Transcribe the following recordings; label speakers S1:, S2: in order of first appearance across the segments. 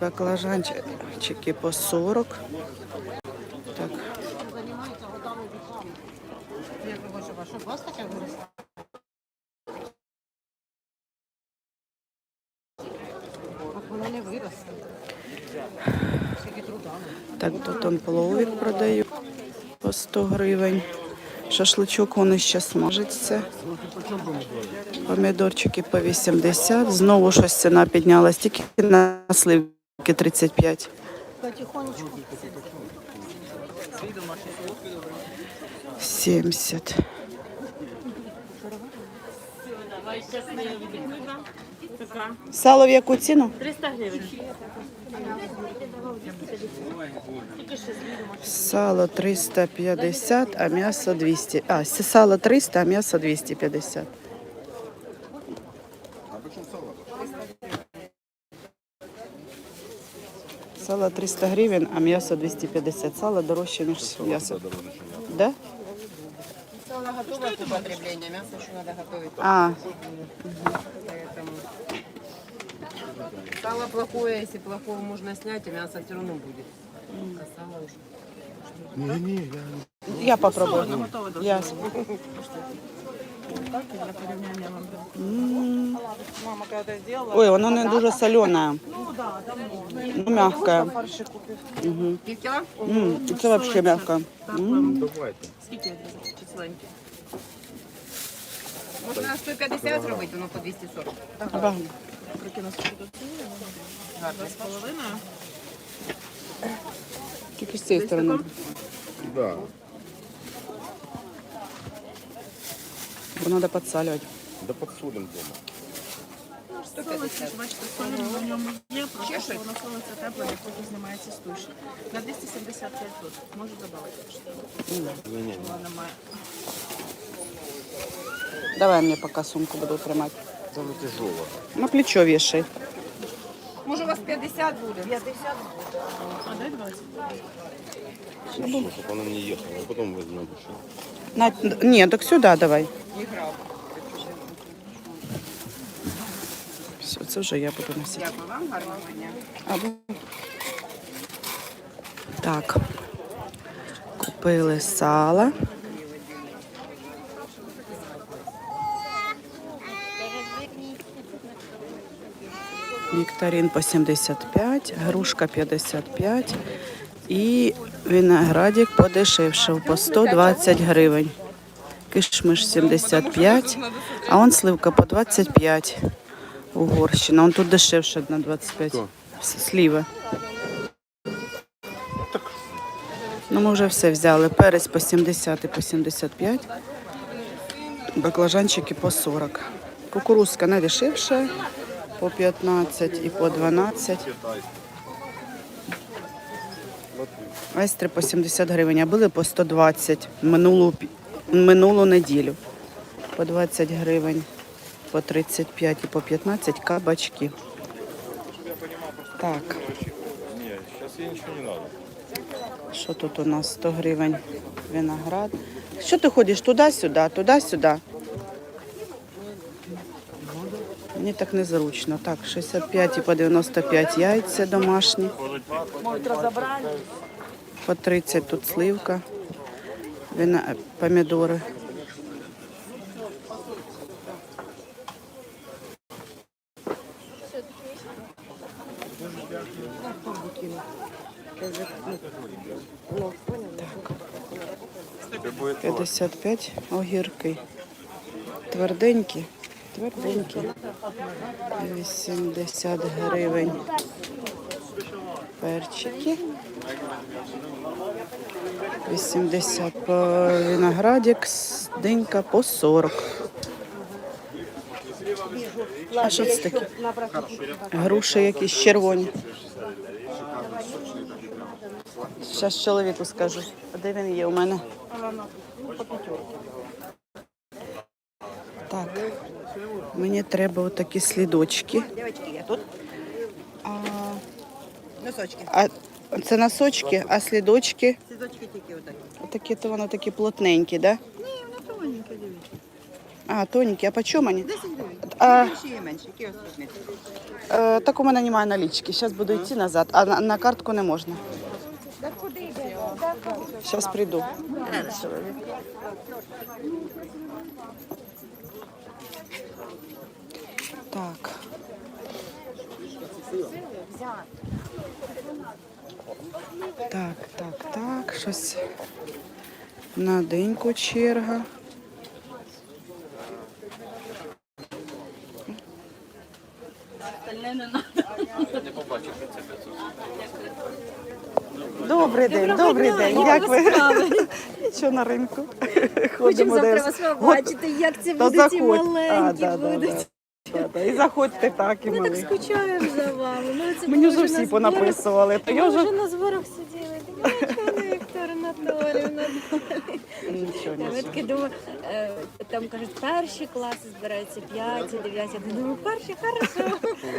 S1: Баклажанчики по 40. Так?
S2: Так
S1: тут он половик продаю по 100 гривень. Шашличок вони ще смажиться. Помідорчики по 80. Знову щось ціна піднялась, тільки на сливки 35.
S2: Потихонечку.
S1: 70. Сало в яку ціну?
S3: 300 гривень.
S1: Сало 350, а м'ясо 200. А, сало 300, а м'ясо 250. Сало 300 гривень, а м'ясо 250. Сало дорожче, ніж м'ясо. Да?
S2: Сало готове к употреблению, мясо еще надо готовить.
S1: А,
S2: Поэтому сало плохое, если плохого можно снять, мясо все равно будет. А сало уже.
S1: я попробую. Я.
S2: Мама когда сделала,
S1: Ой, воно не дуже солене. Ну, мягке. Угу.
S2: півкіла?
S1: М, Це взагалі мягке. М.
S3: Скільки численькі?
S2: Можна 150 зробити, воно по 240.
S1: Ба-
S3: Прикину скільки тут ціни. З половиною.
S1: Тільки з цієї сторони.
S4: Да.
S1: Бо треба підсалювати.
S4: Да подсолим дома.
S3: Солиться, бачите, солі на ньому є, просто що воно солиться тепло, як потім знімається з туші. На 275 тут. Можу додати, якщо треба.
S4: Не-не-не.
S3: Вона немає.
S1: Давай мені поки сумку буду тримати.
S4: Там тяжело.
S1: На плечо вішай.
S2: Може у вас 50 буде? 50.
S3: А дай 20.
S4: Чтобы она не ехала. А потом возьмем еще.
S1: На... Ні, так сюди давай.
S2: Не.
S1: Все, це вже я буду носити.
S2: Дня.
S1: Або... Так. Купили сало. Нектарин по 75, грушка 55 і виноградик подешевшав по 120 гривень. Кишмиш 75, а он сливка по 25. Угорщина. Он тут дешевше на 25.
S4: Хто?
S1: С- Сліви. Ну, ми вже все взяли. Перець по 70 і по 75. Баклажанчики по 40. Кукурузка найдешевша по 15 і по 12. Айстри по 70 гривень, а були по 120 минулу, минулу неділю. По 20 гривень, по 35 і по 15 кабачки. Так,
S4: сейчас ей ничего не надо.
S1: що тут у нас 100 гривень виноград. Що ти ходиш туди-сюди, туди-сюди? Мені так незручно. Так, 65 і по 95 яйця домашні. По 30 тут сливка, вина, е, помідори.
S4: Будет
S1: 55 огірки. Тверденькі, тверденькі. 80 гривень. Перчики. 80 по виноградик, динька по 40. А що це таке? Груші якісь червоні. Зараз чоловіку скажу. Де він є у мене? Так. Мені треба отакі слідочки.
S2: Девочки, я тут.
S1: А,
S2: Носочки.
S1: а це носочки, а слідочки.
S2: Сідочки тільки отакі.
S1: Такі то воно такі плотненькі, да?
S2: Ні, воно тоненьке, дивіться.
S1: А, тоненькі, а по чому вони?
S2: 10 гривень.
S5: Більші є менші, які остальні?
S1: е, так у мене немає налічки. Зараз буду йти назад, а на, на картку не можна. Зараз прийду. Так. Так, так, так, щось на деньку черга. Добрий день, добрий день. Як ви? Що на ринку?
S6: Хочемо завтра вас побачити, як це будуть ці маленькі будуть.
S1: Да, да. І заходьте так, і
S6: Ми так
S1: мали.
S6: скучаємо за вами. Ну, це
S1: Мені
S6: ми
S1: вже
S6: на
S1: всі
S6: зборах-
S1: понаписували. То я вже
S6: вже на зборах сиділи. Анатоліївна.
S1: нічого,
S6: Я таки думаю, е, там кажуть, перші класи збираються, п'яті, дев'яті. Я думаю, перші, хорошо.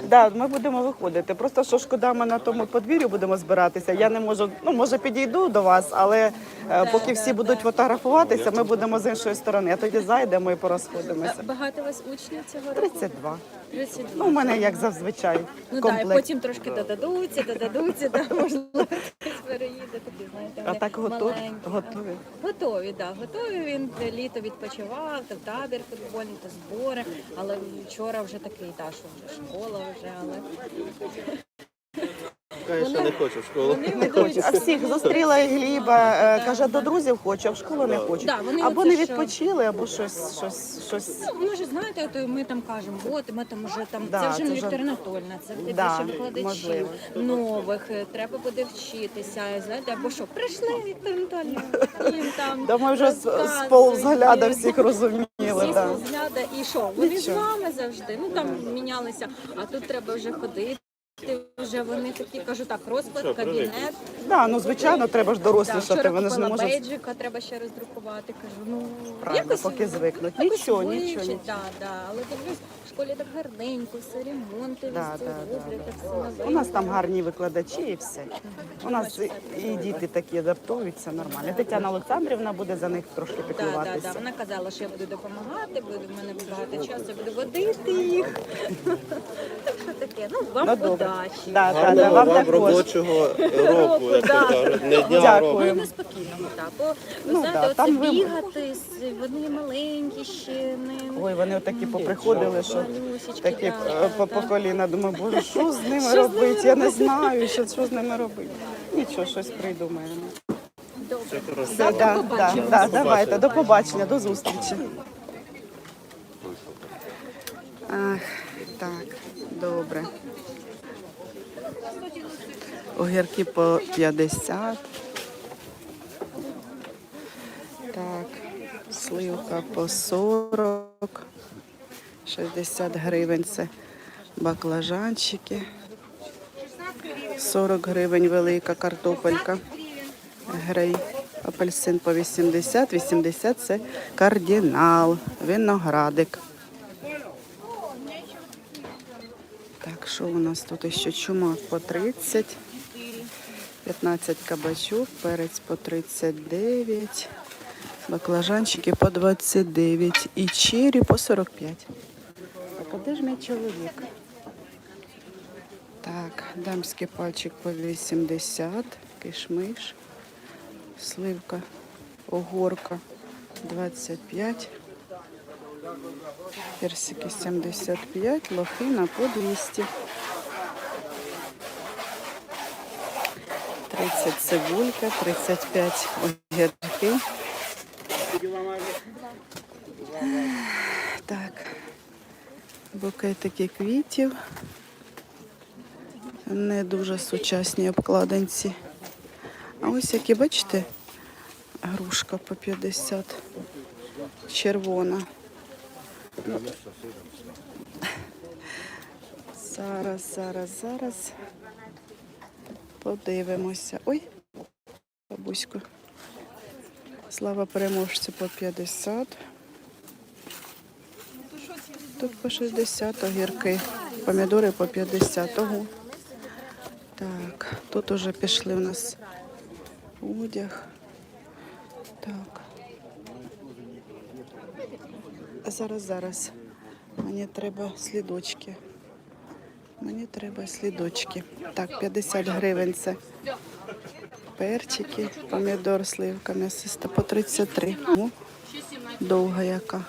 S1: Да, ми будемо виходити. Просто що шкода, ми на тому подвір'ю будемо збиратися. Я не можу, ну може підійду до вас, але е, поки всі будуть фотографуватися, ми будемо з іншої сторони. А тоді зайдемо і порозходимося.
S6: Багато у вас учнів цього року?
S1: 32.
S6: 32.
S1: Ну, у мене як зазвичай.
S6: Ну так, і
S1: комплект.
S6: потім трошки додадуться, додадуться, да, можливо, хтось переїде, тоді знаєте,
S1: А
S6: вони
S1: так готові?
S6: маленькі.
S1: Готові.
S6: Готові, так, готові. Він літо відпочивав, то табір футбольний, то збори. Але вчора вже такий, та, що вже школа вже, але
S4: Конечно, не хочу в школу.
S6: вони ведуть.
S1: А всіх зустріла Гліба, е, каже, до друзів хочу, а в школу не хочу.
S6: Да, вони
S1: або
S6: оце
S1: не
S6: що-
S1: відпочили, або щось, щось, щось.
S6: Ну, може, знаєте, то ми там кажемо, от ми там вже там
S1: Да,
S6: це вже
S1: це
S6: не
S1: вже-
S6: Віктор Анатольна, це вже
S1: Да,
S6: більше викладачів
S1: можливо.
S6: нових. е, Треба буде вчитися. Знаєте, або що, прийшли Віктор Анатольовна, їм там
S1: Да ми вже з, з ползгляда всіх розуміли.
S6: Всі
S1: Да.
S6: взгляда і що? Вони з
S1: Нічого.
S6: вами завжди. Ну там мінялися, а тут треба вже ходити. Вже вони такі кажу, так, розклад, кабінет.
S1: Да, ну звичайно, треба ж дорослішати. Вони ж не можуть
S6: бейджика, треба ще роздрукувати. Кажу, ну
S1: правильно,
S6: якось
S1: поки звикнуть.
S6: якось
S1: Нічого,
S6: вивчить,
S1: нічого, нічого.
S6: Да, да. Але дивлюсь, школі так гарненько, все ремонти,
S1: Да,
S6: везде
S1: да, да,
S6: так все
S1: У нас там гарні викладачі і все. У нас і, і діти такі адаптуються нормально. Тетяна Олександрівна буде за них трошки
S6: Да, да, да.
S1: піклуватися.
S6: Вона казала, що я буду допомагати, буду в мене багато часу, буду водити їх. Так що таке, ну вам
S1: Ну, добре.
S6: удачі.
S1: Да, да, да,
S4: Гарного
S1: вам
S4: вам
S1: також.
S4: робочого року, як
S6: да.
S4: то кажуть, не дня, а
S1: Дякую.
S4: року.
S6: Ну, і так. Бо, ви
S1: Ну,
S6: знаєте,
S1: да,
S6: оце
S1: там ви-
S6: бігати, з- вони маленькі ще, не...
S1: Ой, вони отакі поприходили, що такі
S6: да,
S1: е, по, по коліна. Думаю, боже, що з ними робити? Я не знаю, що, що з ними робити. Нічого, щось придумаємо.
S6: Добре. Завтра
S1: да, да, да, давайте, до побачення, до зустрічі. Ах, так, добре. Огірки по 50. Так, сливка по 40. 60 гривень це баклажанчики. 40 гривень велика картопелька. Грей. Апельсин по 80, 80 це кардинал, виноградик. Так, що у нас тут ще чумак по 30, 15 кабачок, перець по 39, баклажанчики по 29 і чері по 45. А де ж мій чоловік? Так, дамський пальчик по 80, кишмиш, сливка, огорка 25, персики 75, лохина по 200. 30 цибулька, 35 огірки. Так, букетики квітів. Не дуже сучасні обкладинці. А ось які, бачите, грушка по 50. Червона. Зараз, зараз, зараз. Подивимося. Ой, бабусько. Слава переможцю по 50. Тут по 60 огірки. Помідори по 50. Ого. Так, тут уже пішли у нас одяг. Так. Зараз, зараз. Мені треба слідочки. Мені треба слідочки. Так, 50 гривень це перчики, помідор, сливка, м'ясиста по 33. Довга яка.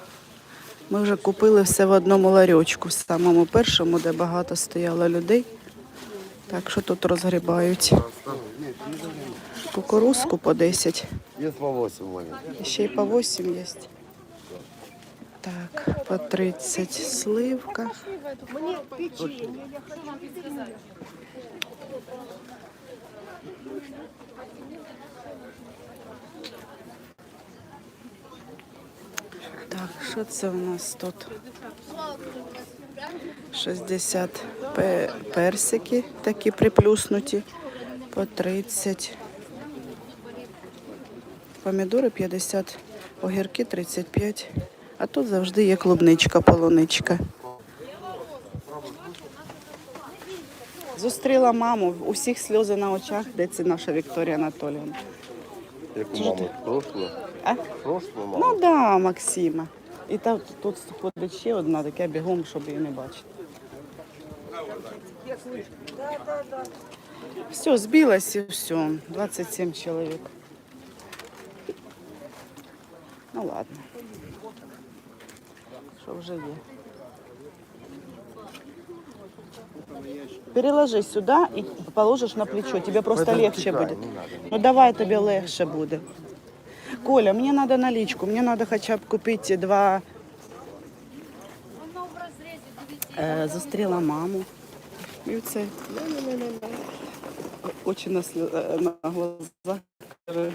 S1: Ми вже купили все в одному ларьочку, в самому першому, де багато стояло людей. Так що тут розгрібають. Кукурузку по 10.
S5: Есть по 8 маленьких.
S1: Ще й по 8 є. Так, по 30 сливка. Так, що це у нас тут? 60 пе- персики такі приплюснуті по 30. Помідори 50, огірки 35. А тут завжди є клубничка, полуничка. Зустріла маму, у всіх сльози на очах, де це наша Вікторія Анатоліївна.
S5: Як у мами прошло.
S1: А?
S5: Прошло мама.
S1: Ну да, Максима. І там тут ходить ще одна, таке бігом, щоб її не бачити. Все, збилось і все. 27 чоловік. Ну ладно. Що вже є. Переложи сюди і положиш на плечо. Тебе просто легче буде. Ну давай тобі легше буде. Коля, мне надо наличку, мне надо хотя б купити два. Е, зустріла маму. І це очі на, е, на глазах.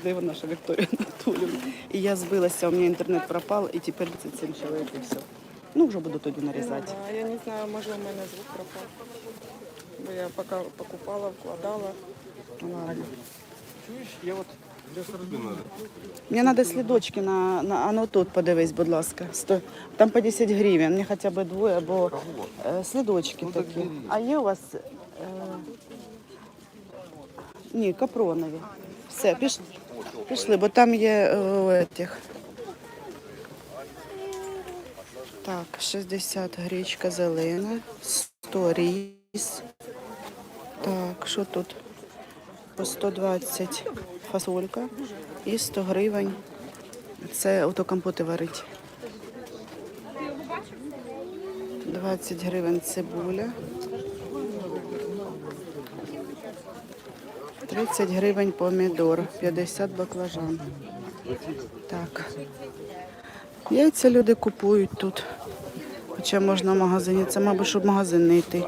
S1: Де наша Вікторія Анатоліївна? І я збилася, у мене інтернет пропав, і тепер 37 чоловік і все. Ну, вже буду тоді нарізати.
S3: А я не знаю, може у мене звук пропав. Бо я поки покупала, вкладала.
S1: Ладно.
S5: Я от.
S1: Мені треба слідочки на, на а ну тут подивись, будь ласка. Сто, там по 10 гривень, мені хоча б двоє, або е, слідочки такі. А є у вас. Е, ні, капронові. Все, піш, пішли, бо там є е, у этих. Так, 60 гречка зелена, 100 ріс. Так, що тут? По 120 фасолька і 100 гривень. Це ото компоти варить. 20 гривень цибуля. 30 гривень помідор, 50 баклажан. Так. Яйця люди купують тут. Хоча можна в магазині. Це, мабуть, щоб магазин не йти.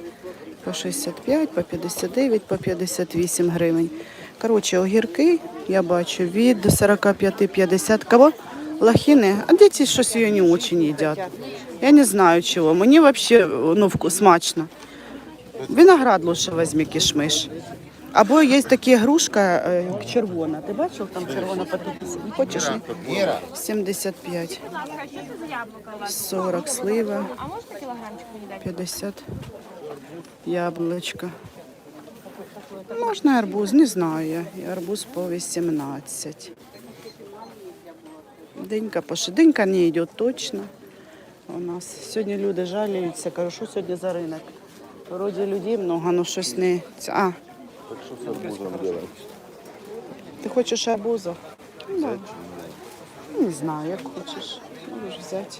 S1: По 65, по 59, по 58 гривень. Коротше, огірки я бачу від 45-50. Кого? Лохини? А діти щось її не дуже їдять. Я не знаю чого. Мені взагалі ну, смачно. Виноград лучше візьми кишмиш. Або є така грушка е, червона. Ти бачив там червона по 50? Не хочеш? Ні? 75. 40 слива.
S3: А можна кілограмчик мені дати?
S1: 50 яблучко. Можна арбуз, не знаю я. І Арбуз по 18. Денька по Денька не йде точно. У нас сьогодні люди жаліються. Кажу, що сьогодні за ринок. Вроді людей много, але щось не. А,
S5: Так що з арбузом делать?
S1: ти хочеш арбузу? Да. Не знаю, як хочеш. Можеш взяти.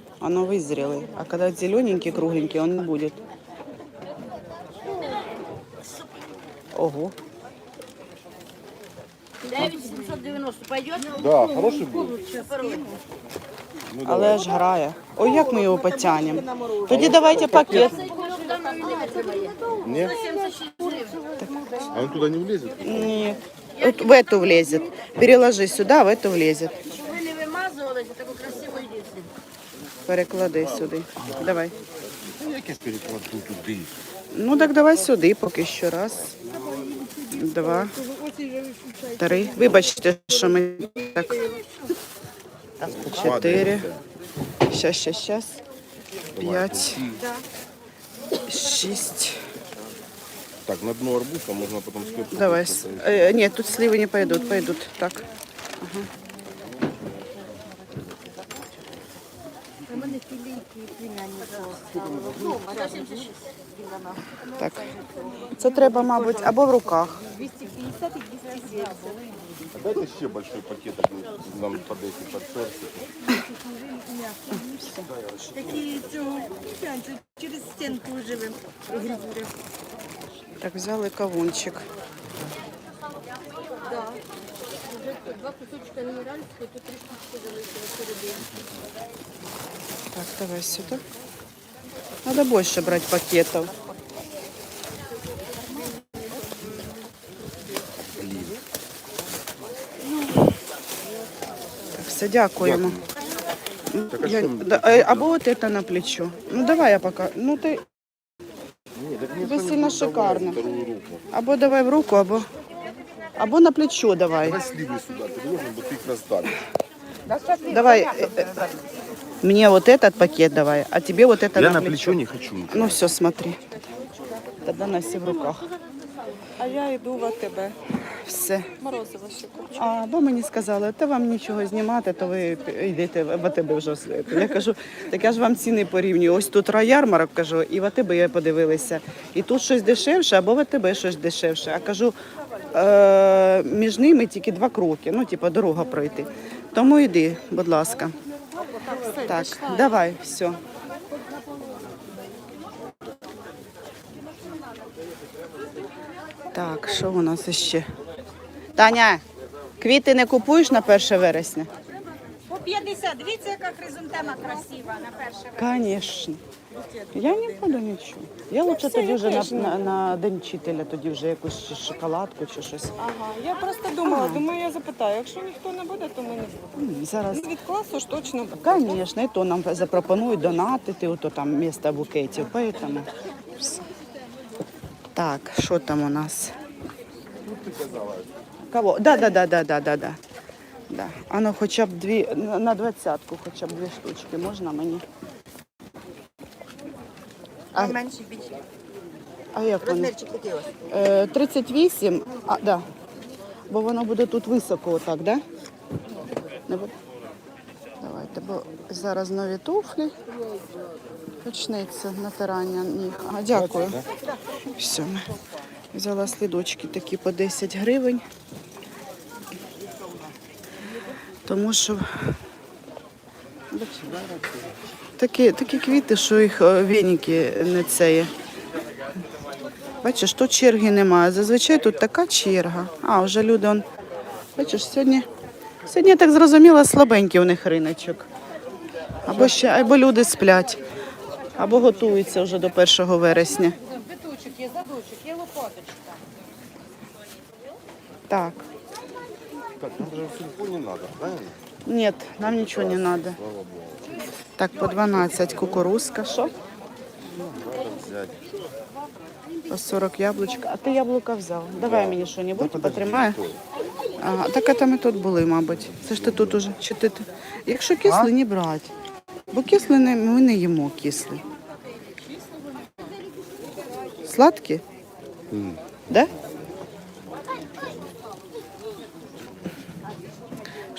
S1: Оно вызрелый. А когда зелененький, кругленький, он не будет. Ого.
S7: 9790 пойдет?
S5: Да, хороший був.
S1: Але ж грає. Ой, як ми його потягнемо. Тоді давайте пакет.
S5: Ні? А он туда не влезет?
S1: Ні. От в эту влезет. Переложи сюда, в эту влезет.
S7: Щоб ви не вимазувалися, таку красиву їдете.
S1: Переклади сюди. Давай.
S5: Ну, як я перекладу туди?
S1: Ну так давай сюди поки що. Раз, два, три. Вибачте, що ми так. Чотири. Щас, щас, щас. П'ять. Шість.
S5: Так, на дно арбуза можна потім скипку.
S1: Давай. с- Э, тут сливы не пойдут, пойдут. Так. Ага. Так. Це треба, мабуть, або в руках.
S5: Дайте ще большой пакетик нам по 10 под персики.
S8: Такі через стінку живемо.
S1: Так, взяли кавунчик.
S7: Два кусочка мінеральської, тут три штучки залишили.
S1: Так, давай сюда. Надо больше брать пакетов. Так, все, дякуємо.
S5: Так, а
S1: Я,
S5: що?
S1: да, е, або от это на плечо. Ну давай я пока. Ну ти
S5: Ні, так ніхто
S1: Ви
S5: не
S1: сильно
S5: буде давати
S1: шикарно.
S5: вторую руку.
S1: або давай в руку, або або на плечо давай.
S5: Давай сливи сюди підложимо, бо ти їх роздавиш.
S1: Давай. э, э, Мне вот этот пакет давай, а тебе вот это
S5: Я
S1: на
S5: на
S1: плечо.
S5: плечо не хочу.
S1: Ну все, смотри. Тогда носи в руках.
S3: А я йду в АТБ.
S1: Все.
S3: Морозиво ще купила.
S1: А бо мені сказали, та вам нічого знімати, то ви йдете в АТБ вже все. Я кажу, так я ж вам ціни порівнюю. Ось тут райярмарок, кажу, і в АТБ я подивилася. І тут щось дешевше, або в АТБ щось дешевше. А кажу, е- між ними тільки два кроки, ну, типу, дорога пройти. Тому йди, будь ласка. Так, давай, все. Так, що у нас ще? Таня, квіти не купуєш на 1 вересня?
S8: По 50. Дивіться, яка хризантема красива на перше.
S1: Звісно. Я не буду нічого. Я лучше тоді вже на, на, на день вчителя, тоді вже якусь чи шоколадку чи щось.
S3: Ага, я просто думала, думаю, я запитаю, якщо ніхто не буде, то ми не будемо.
S1: М, Зараз,
S3: Ну, Від класу ж точно буде.
S1: звісно, і то нам запропонують донатити, ото там місто букетів, поэтому. все. Так, що там у нас? Кого? Да, да, да, да, да, да, да. Да. А ну хоча б дві, на двадцятку хоча б дві штучки можна мені? А,
S8: Менше більше.
S1: а як?
S8: Розмірчик який у вас?
S1: Е, 38, а, да. Бо воно буде тут високо отак, да? Не буде? Давайте, бо зараз нові туфлі. Почнеться натирання ніг. А, дякую. Все, ми взяла слідочки такі по 10 гривень. Тому що такі, такі квіти, що їх е, віники не цеє. Бачиш, тут черги немає. Зазвичай тут така черга. А, вже люди, он, бачиш, сьогодні, сьогодні я так зрозуміла, слабенький у них риночок. Або ще, або люди сплять, або готуються вже до 1 вересня.
S2: Биточок є, задочок, є лопаточка.
S1: Так,
S5: Так, нам же в телефоне надо, правильно?
S1: ні, нам нічого не.
S5: Слава Богу.
S1: Так, по 12 кукурузка, що?
S5: Взять.
S1: По 40 яблучка. А ти яблука взяв. Давай мені що-небудь, потримай. Ага, так а там і тут були, мабуть. Це ж ти тут уже. Чи ти, ти- Якщо кислий, не брати. Бо кислий не, ми не їмо кислий. Сладкі? Да?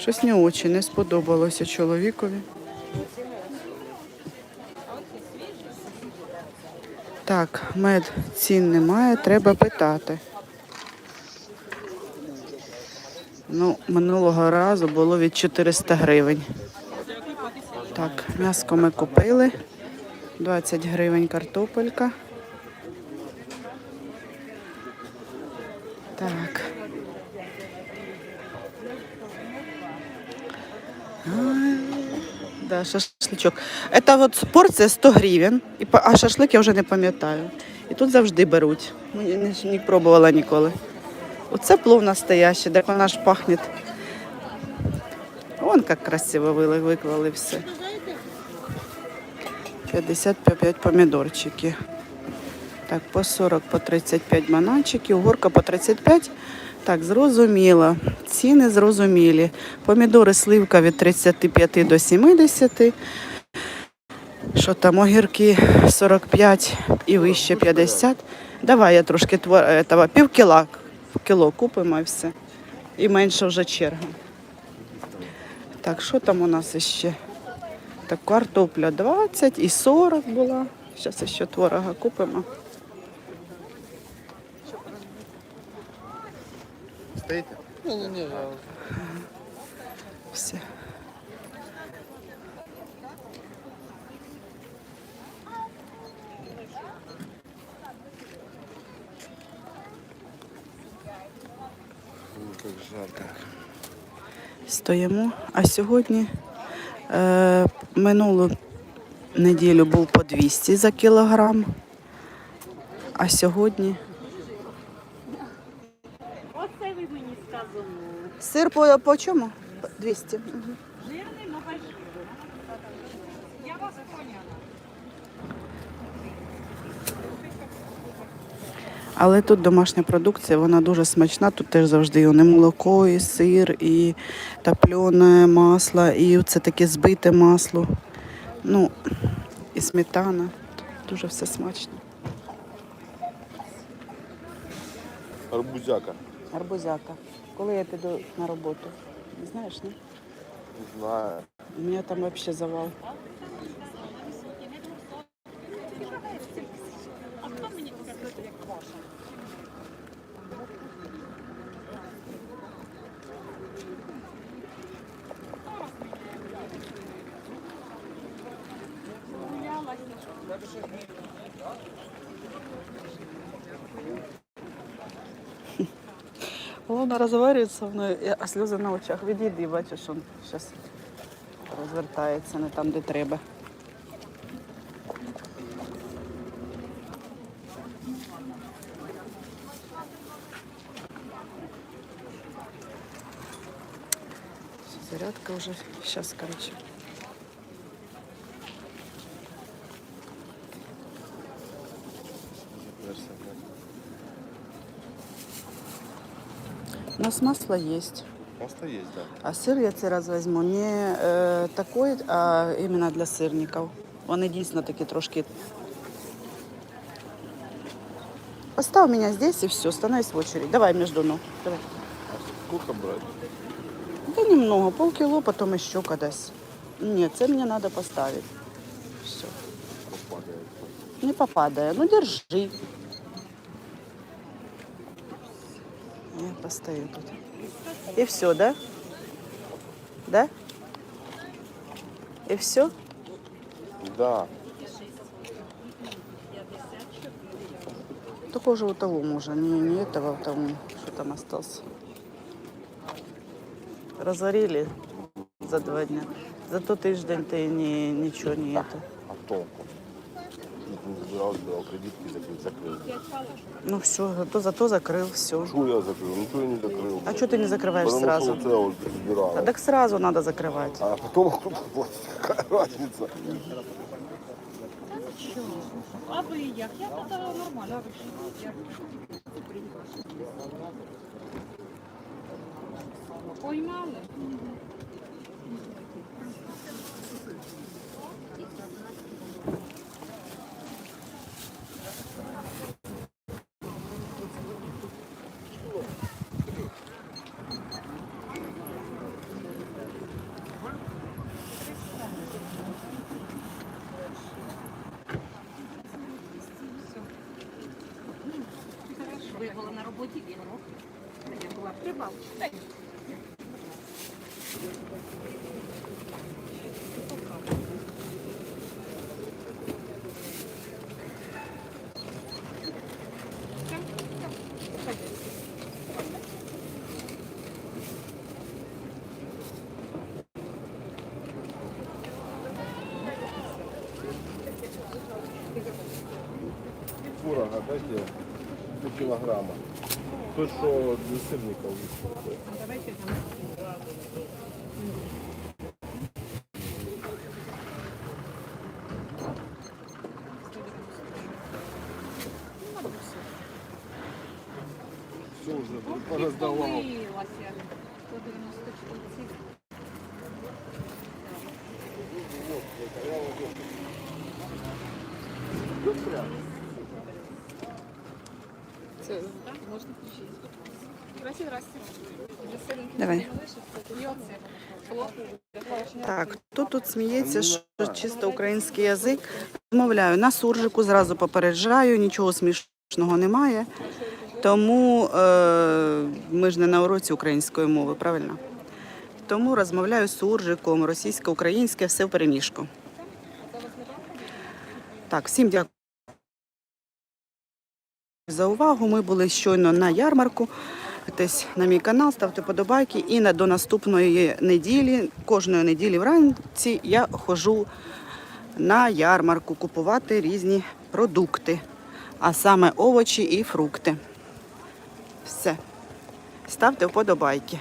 S1: Щось не очі не сподобалося чоловікові. Так, мед цін немає, треба питати. Ну, минулого разу було від 400 гривень. Так, м'яско ми купили. 20 гривень картопелька. Так. Ай, Да, шашличок. Это вот порція 100 гривень, а шашлик я вже не пам'ятаю. І тут завжди беруть. Ну, не, не пробувала ніколи. Оце плов настоящий, так вона ж пахне. Вон як красиво виклали все. 55 помідорчики. Так, по 40, по 35 бананчиків, горка по 35. Так, зрозуміло. Ціни зрозумілі. Помідори сливка від 35 до 70. Що там, огірки 45 і вище 50. Давай я трошки твор... этого, пів кіла, кіло купимо і все. І менше вже черга. Так, що там у нас ще? Так, картопля 20 і 40 була. Зараз ще творога купимо.
S5: Стоите?
S1: Все.
S5: Как жарко.
S1: Стоїмо. А сьогодні е, минулу неділю був по 200 за кілограм. А сьогодні.
S8: Оце ви мені сказали.
S1: Сир по, по чому? 200. Угу.
S8: Жирний, но без жиру. Я вас поняла.
S1: Але тут домашня продукція, вона дуже смачна. Тут теж завжди і не молоко, і сир, і топлене масло, і це таке збите масло. Ну, і сметана. Дуже все смачно.
S5: Арбузяка.
S1: Арбузяка. Коли я піду на роботу? Не знаєш, ні?
S5: Не знаю.
S1: У мене там взагалі завал. Вона розговорюється, воно, а сльози на очах. Відійди, бачиш, він зараз розвертається не там, де треба. Зарядка вже зараз, коротше. У нас масло есть.
S5: Масло есть, да.
S1: А сир я цей раз візьму не е, такий, а іменно для сирників. Вони дійсно такі трошки. Постав мене здесь і все, становись в очередь. Давай между ног. Давай.
S5: Сколько брать?
S1: Да немного, полкило, потом еще кудись. Нет, це мені треба поставити. Все.
S5: Попадает.
S1: Не попадає. Ну держи. Я постою тут. І все, да? Да? І все?
S5: Да.
S1: Только уже у того мужа, не, не этого, а того, что там остался. Разорили за два дня. За тот тиждень ты ни, ничего не это.
S5: А толку? Не забирал, забирал кредитки, закрыл, закрыл.
S1: Ну все, зато, зато закрыл все.
S5: Что я закрыл? Ничего я не закрыл.
S1: А что ты не закрываешь
S5: Потому
S1: сразу?
S5: что вот это вот забирал.
S1: А так сразу надо закрывать.
S5: А потом кто-то платит. Какая разница?
S8: А ви як? Я тут нормально. Поймали? Ви
S5: Творога кілограма. Тут що для сырников. уже
S1: Давай. Так, хто тут сміється, що чисто український язик? Розмовляю на суржику, зразу попереджаю, нічого смішного немає. Тому е, ми ж не на уроці української мови, правильно? Тому розмовляю суржиком, російсько-українське, все в переміжку. Так, всім дякую за увагу. Ми були щойно на ярмарку. Десь на мій канал, ставте подобайки. І на, до наступної неділі, кожної неділі вранці я хожу на ярмарку купувати різні продукти, а саме овочі і фрукти. Все. Ставте вподобайки.